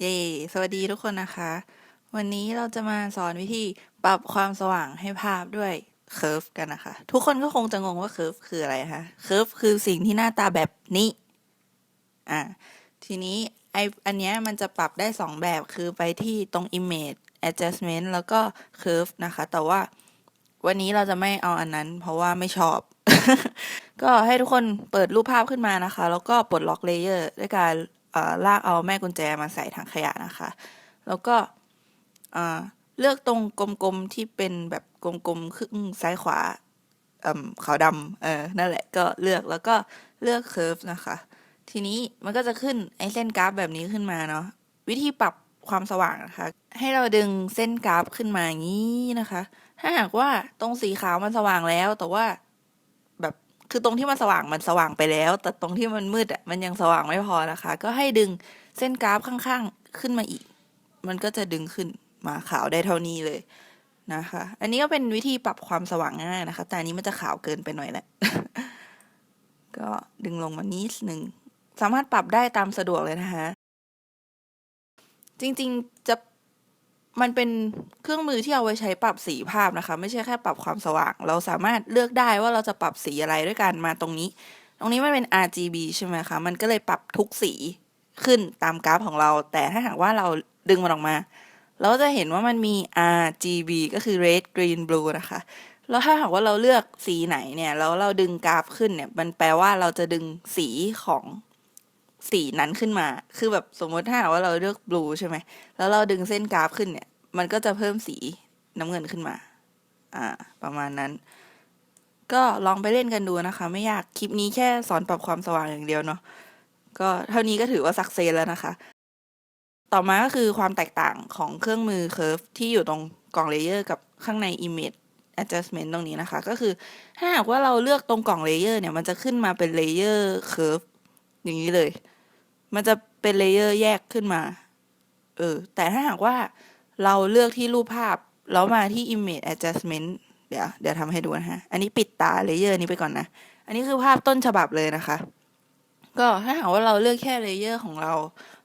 เย้สวัสดีทุกคนนะคะ วันนี้เราจะมาสอนวิธีปรับความสว่างให้ภาพด้วยเค r ร์ฟกันนะคะ ทุกคนก็คงจะงงว่าเค r ร์ฟคืออะไรคะเค r ร์ฟคือสิ่งที่หน้าตาแบบนี้ อ่า ทีนี้ไออันเนี้ยมันจะปรับได้สองแบบคือไปที่ตรง image adjustment แล้วก็ curve นะคะ แต่ว่าวันนี้เราจะไม่เอาอันนั้น เพราะว่าไม่ชอบ ก็ให้ทุกคนเปิดรูปภาพขึ้นมานะคะ แล้วก็ปลดล็อกเลเยอร์ด้วยการ ลากเอาแม่กุญแจมาใส่ถังขยะนะคะ แล้วก็เลือกตรงกลมๆที่เป็นแบบกลมๆครึ่งซ้ายขวาขาวดำเออนั่นแหละก็เลือกแล้วก็เลือก curve นะคะ ทีนี้มันก็จะขึ้นไอ้เส้นกราฟแบบนี้ขึ้นมาเนาะวิธีปรับความสว่างนะคะ ให้เราดึงเส้นกราฟขึ้นมาอย่างนี้นะคะ ถ้าหากว่าตรงสีขาวมันสว่างแล้วแต่ว่า คือตรงที่มันสว่างมันสว่างไปแล้ว แต่ตรงที่มันมืดอะมันยังสว่างไม่พอนะคะ ก็ให้ดึงเส้นกราฟข้างๆขึ้นมาอีก มันก็จะดึงขึ้นมาขาวได้เท่านี้เลยนะคะ อันนี้ก็เป็นวิธีปรับความสว่างง่ายนะคะ แต่อันนี้มันจะขาวเกินไปหน่อยแหละ ก็ดึงลงมานิดหนึ่ง สามารถปรับได้ตามสะดวกเลยนะคะ จริงๆจะ มันเป็นเครื่องมือที่เอาไว้ใช้ปรับสีภาพนะคะ ไม่ใช่แค่ปรับความสว่าง เราสามารถเลือกได้ว่าเราจะปรับสีอะไรด้วยการมาตรงนี้ ตรงนี้มันเป็น RGB ใช่ไหมคะ มันก็เลยปรับทุกสีขึ้นตามกราฟของเรา แต่ถ้าหากว่าเราดึงมันออกมา เราก็จะเห็นว่ามันมี RGB ก็คือ red green blue นะคะ แล้วถ้าหากว่าเราเลือกสีไหนเนี่ย แล้วเราดึงกราฟขึ้นเนี่ย มันแปลว่าเราจะดึงสีของ สีนั้นขึ้นมา คือแบบสมมติถ้าหากว่าเราเลือก blue ใช่ไหม แล้วเราดึงเส้นกราฟขึ้นเนี่ย มันก็จะเพิ่มสีน้ำเงินขึ้นมา อ่า ประมาณนั้น ก็ลองไปเล่นกันดูนะคะ ไม่ยาก คลิปนี้แค่สอนปรับความสว่างอย่างเดียวเนาะ ก็เท่านี้ก็ถือว่าสักเซนแล้วนะคะ ต่อมาก็คือความแตกต่างของเครื่องมือ Curve ที่อยู่ตรงกล่องเลเยอร์กับข้างใน Image Adjustment ตรงนี้นะคะ ก็คือถ้าหากว่าเราเลือกตรงกล่องเลเยอร์เนี่ย มันจะขึ้นมาเป็นเลเยอร์ Curve อย่างนี้เลย มันจะเป็นเลเยอร์แยกขึ้นมา เออ แต่ถ้าหากว่าเราเลือกที่รูปภาพ แล้วมาที่ Image Adjustment เดี๋ยว เดี๋ยวทำให้ดูนะฮะ อันนี้ปิดตาเลเยอร์นี้ไปก่อนนะ อันนี้คือภาพต้นฉบับเลยนะคะ ก็ถ้าหากว่าเราเลือกแค่เลเยอร์ของเรา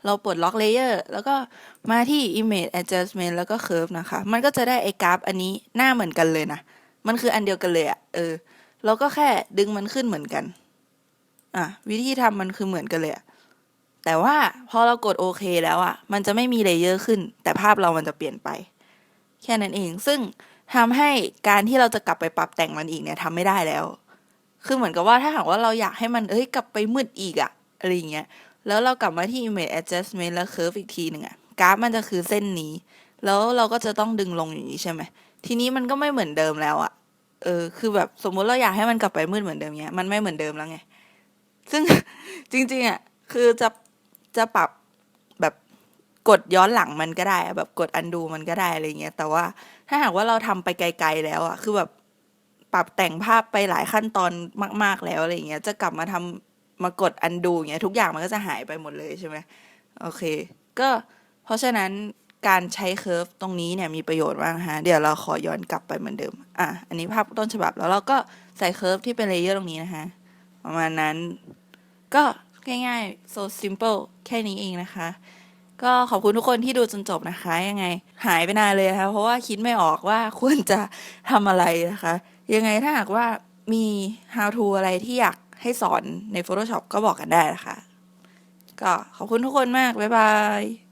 เราปลดล็อกเลเยอร์แล้วก็มาที่ Image Adjustment แล้วก็ Curve นะคะ มันก็จะได้ไอ้กราฟอันนี้หน้าเหมือนกันเลยนะ มันคืออันเดียวกันเลยอะเออ เราก็แค่ดึงมันขึ้นเหมือนกัน อะ วิธีทำมันคือเหมือนกันเลยอะ แต่ว่าพอเรากดโอเคแล้วอะมันจะไม่มีเลเยอร์ขึ้น แต่ภาพเรามันจะเปลี่ยนไป แค่นั้นเอง ซึ่งทำให้การที่เราจะกลับไปปรับแต่งมันอีกเนี่ยทำไม่ได้แล้ว คือเหมือนกับว่าถ้าหากว่าเราอยากให้มันเอ้ยกลับไปมืดอีกอะอะไรเงี้ย แล้วเรากลับมาที่ image adjustment แล้ว curve อีกทีหนึ่งอะกราฟมันจะคือเส้นนี้ แล้วเราก็จะต้องดึงลงอย่างนี้ใช่ไหม ทีนี้มันก็ไม่เหมือนเดิมแล้วอะเออ คือแบบสมมุติเราอยากให้มันกลับไปมืดเหมือนเดิมเนี้ย มันไม่เหมือนเดิมแล้วไง ซึ่งจริงๆอะคือจะ จะปรับแบบกดย้อนหลังมันก็ได้แบบกด undo มันก็ได้อะไรเงี้ยแต่ว่าถ้าหากว่าเราทำไปไกล ๆ แล้วอะคือแบบปรับแต่งภาพไปหลายขั้นตอนมาก ๆ แล้วอะไรเงี้ย จะกลับมาทำมากด undo เงี้ยทุกอย่างมันก็จะหายไปหมดเลยใช่ไหมโอเค ก็เพราะฉะนั้นการใช้เค r ร์ฟตรงนี้เนี่ยมีประโยชน์มากนะเดี๋ยวเราขอย้อนกลับไปเหมือนเดิม อะ อันนี้ภาพต้นฉบับแล้วเราก็ใส่เค r ร์ฟที่เป็นเลเยอร์ตรงนี้นะคะประมาณนั้น ก็ ง่ายๆ so simple แค่นี้เองนะคะ ก็ขอบคุณทุกคนที่ดูจนจบนะคะ ยังไงหายไปนานเลยนะคะเพราะว่าคิดไม่ออกว่าควรจะทำอะไรนะคะ ยังไงถ้าหากว่ามี how to อะไรที่อยากให้สอนใน Photoshop ก็บอกกันได้นะคะ ก็ขอบคุณทุกคนมาก บ๊ายบาย